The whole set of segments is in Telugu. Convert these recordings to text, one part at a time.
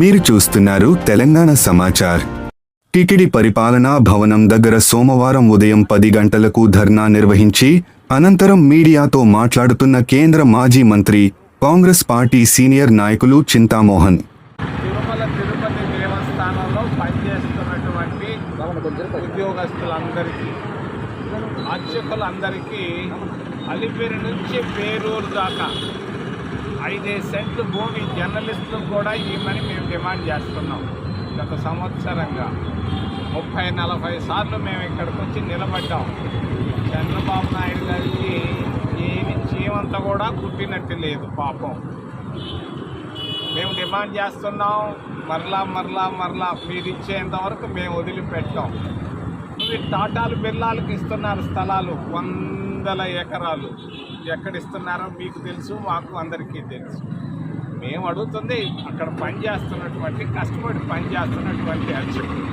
మీరు చూస్తున్నారు తెలంగాణ సమాచార్. టిటిడి పరిపాలనా భవనం దగ్గర సోమవారం ఉదయం పది గంటలకు ధర్నా నిర్వహించి అనంతరం మీడియాతో మాట్లాడుతున్న కేంద్ర మాజీ మంత్రి కాంగ్రెస్ పార్టీ సీనియర్ నాయకులు చింతామోహన్. తిరుపతి దేవస్థానంలో పనిచేస్తున్నటువంటి ఉద్యోగస్తులందరికీ అర్చకులందరికీ అలిపిరి నుంచి పేరూరు దాకా ఐదేసి సెంట్లు భూమి జర్నలిస్టులకు కూడా ఇవ్వమని మేము డిమాండ్ చేస్తున్నాం. గత సంవత్సరంగా ముప్పై నలభై సార్లు మేము ఇక్కడికి వచ్చి నిలబడ్డాం. చంద్రబాబు నాయుడు గారికి ఏమి చీమంతా కూడా కుట్టినట్టు లేదు పాపం. మేము డిమాండ్ చేస్తున్నాం మరలా మరలా మరలా మీరు ఇచ్చేంత వరకు మేము వదిలిపెట్టాం. మీరు టాటాలు బిర్లాలకు ఇస్తున్నారు స్థలాలు. వందల ఎకరాలు ఎక్కడ ఇస్తున్నారో మీకు తెలుసు మాకు అందరికీ తెలుసు. మేము అడుగుతుంది అక్కడ పని చేస్తున్నటువంటి కష్టపడి పని చేస్తున్నటువంటి అర్చకులు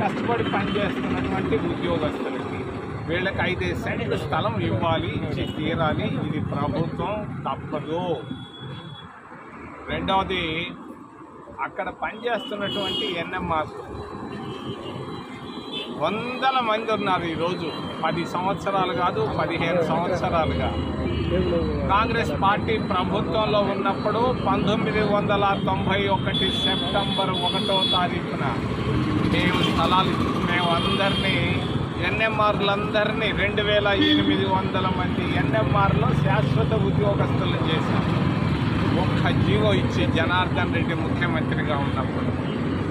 కష్టపడి పనిచేస్తున్నటువంటి ఉద్యోగస్తులకి వీళ్ళకి ఐదు సెంట్లు స్థలం ఇవ్వాలి ఇచ్చి తీరాలి ఇది ప్రభుత్వం తప్పదు. రెండవది అక్కడ పనిచేస్తున్నటువంటి ఎన్ఎంఆర్ వందల మంది ఉన్నారు ఈరోజు. పది సంవత్సరాలు కాదు పదిహేను సంవత్సరాలుగా. కాంగ్రెస్ పార్టీ ప్రభుత్వంలో ఉన్నప్పుడు పంతొమ్మిది వందల తొంభై ఒకటి సెప్టెంబర్ ఒకటో తారీఖున మేము స్థలాలు మేము అందరినీ ఎన్ఎంఆర్లందరినీ రెండు వేల ఎనిమిది వందల మంది ఎన్ఎంఆర్లో శాశ్వత ఉద్యోగస్తులు చేశాం. ఒక్క జీవో ఇచ్చి జనార్దన్ రెడ్డి ముఖ్యమంత్రిగా ఉన్నప్పుడు.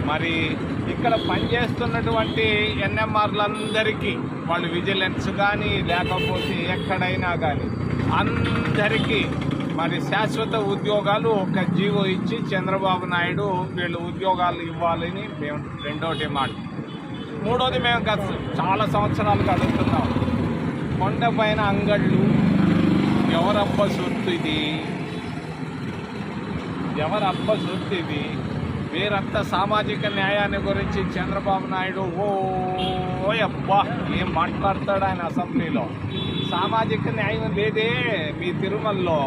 మరి ఇక్కడ పనిచేస్తున్నటువంటి ఎన్ఎంఆర్లందరికీ వాళ్ళు విజిలెన్స్ కానీ లేకపోతే ఎక్కడైనా కానీ అందరికీ మరి శాశ్వత ఉద్యోగాలు ఒక జీవో ఇచ్చి చంద్రబాబు నాయుడు వీళ్ళు ఉద్యోగాలు ఇవ్వాలని మేము రెండో డిమాండ్. మూడోది మేము గత చాలా సంవత్సరాలు అడుగుతున్నాం కొండ పైన అంగళ్ళు ఎవరబ్బ సొత్తు ఇది? ఎవరబ్బ సొత్తు ఇది? మీరంతా సామాజిక న్యాయాన్ని గురించి చంద్రబాబు నాయుడు ఓ అబ్బా ఏం మాట్లాడతాడు ఆయన అసెంబ్లీలో? సామాజిక న్యాయం లేదే మీ తిరుమలలో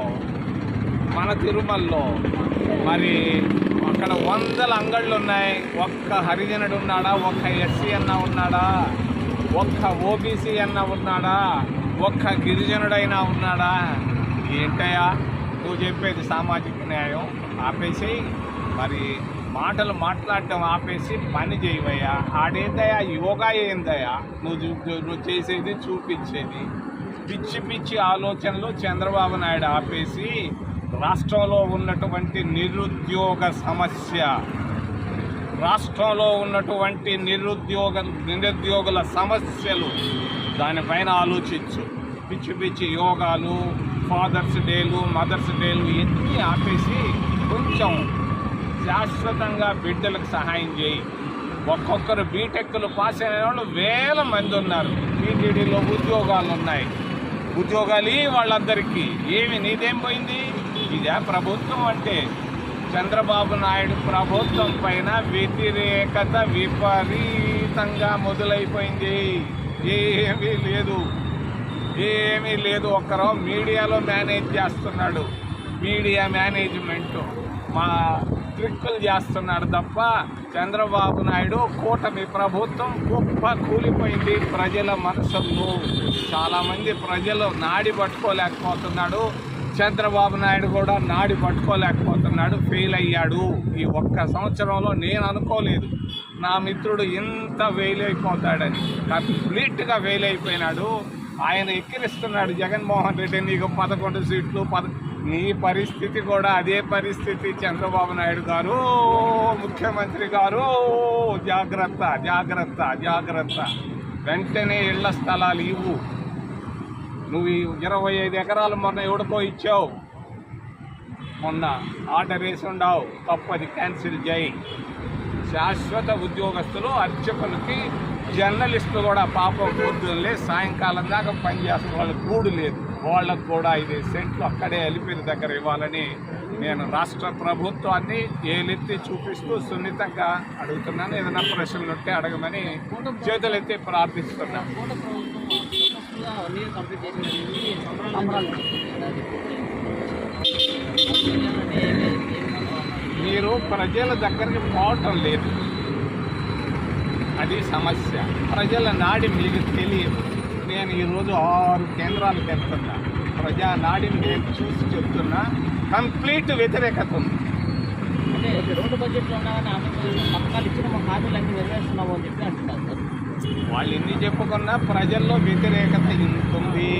మన తిరుమలలో. మరి అక్కడ వందల అంగళ్ళు ఉన్నాయి ఒక్క హరిజనుడు ఉన్నాడా? ఒక్క ఎస్సీ అన్న ఉన్నాడా? ఒక్క ఓబీసీ అన్న ఉన్నాడా? ఒక్క గిరిజనుడైనా ఉన్నాడా? ఏంటయ్యా? నువ్వు చెప్పేది సామాజిక న్యాయం. ఆపేసి మరి మాటలు మాట్లాడటం ఆపేసి పని చేయవయ్యా. ఆడేందయ్యా? యోగా ఏందయ్యా? నువ్వు నువ్వు చేసేది చూపించేది. పిచ్చి పిచ్చి ఆలోచనలు చంద్రబాబు నాయుడు ఆపేసి రాష్ట్రంలో ఉన్నటువంటి నిరుద్యోగ సమస్య రాష్ట్రంలో ఉన్నటువంటి నిరుద్యోగ నిరుద్యోగుల సమస్యలు దానిపైన ఆలోచించు. పిచ్చి పిచ్చి యోగాలు ఫాదర్స్ డేలు మదర్స్ డేలు ఇవన్నీ ఆపేసి కొంచెం శాశ్వతంగా బిడ్డలకు సహాయం చేయి. ఒక్కొక్కరు బీటెక్లు పాస్ అయిన వాళ్ళు వేల మంది ఉన్నారు. టీటీడీలో ఉద్యోగాలు ఉన్నాయి ఉద్యోగాలు వాళ్ళందరికీ. ఏమి నీదేం పోయింది? ఇదే ప్రభుత్వం అంటే. చంద్రబాబు నాయుడు ప్రభుత్వం పైన వ్యతిరేకత విపరీతంగా మొదలైపోయింది. ఏమీ లేదు. ఏమీ లేదు. ఒక్కరో మీడియాలో మేనేజ్ చేస్తున్నాడు. Media management. మా ట్రిక్కులు చేస్తున్నాడు తప్ప చంద్రబాబు నాయుడు కూటమి ప్రభుత్వం గొప్ప కూలిపోయింది. ప్రజల మనసుల్లో చాలామంది ప్రజలు నాడి పట్టుకోలేకపోతున్నాడు. చంద్రబాబు నాయుడు కూడా నాడి పట్టుకోలేకపోతున్నాడు. ఫెయిల్ అయ్యాడు. ఈ ఒక్క సంవత్సరంలో నేను అనుకోలేదు. నా మిత్రుడు ఇంత ఫెయిల్ అయిపోతాడని. కంప్లీట్గా ఫెయిల్ అయిపోయినాడు. ఆయన ఎక్కిరిస్తున్నాడు జగన్మోహన్ రెడ్డి నీకు పదకొండు సీట్లు పద నీ పరిస్థితి కూడా అదే పరిస్థితి చంద్రబాబు నాయుడు గారు ముఖ్యమంత్రి గారు. జాగ్రత్త జాగ్రత్త జాగ్రత్త. వెంటనే ఇళ్ళ స్థలాలు ఇవ్వు. నువ్వు ఇరవై ఐదు ఎకరాలు మొన్న ఎవడికో ఇచ్చావు. మొన్న ఆర్డర్ వేసి ఉండవు. తప్పది క్యాన్సిల్ చేయి. శాశ్వత ఉద్యోగస్తులు అర్చకులకి జర్నలిస్టులు కూడా పాపం పొద్దున్నే సాయంకాలం దాకా పనిచేస్తున్న వాళ్ళు కూడు లేదు. వాళ్ళకు కూడా ఐదు సెంట్లు అక్కడే అలిపిరి దగ్గర ఇవ్వాలని నేను రాష్ట్ర ప్రభుత్వాన్ని ఏలెత్తి చూపిస్తూ సున్నితంగా అడుగుతున్నాను. ఏదైనా ప్రశ్నలు ఉంటే అడగమని చేతులెత్తి ప్రార్థిస్తున్నాను. మీరు ప్రజల దగ్గరికి పోవటం లేదు. అది సమస్య. ప్రజల నాడి మీకు తెలియదు. నేను ఈరోజు ఆరు కేంద్రాలకు వెళ్తున్నా ప్రజా నాడిని నేను చూసి చెప్తున్నా. కంప్లీట్ వ్యతిరేకత ఉంది. అంటే రెండు బడ్జెట్లో పథకాలు ఇచ్చిన మా నెరవేరుస్తున్నాము అని చెప్పి అంటున్నారు వాళ్ళు ఎన్ని చెప్పుకున్నా ప్రజల్లో వ్యతిరేకత ఇంత ఉంది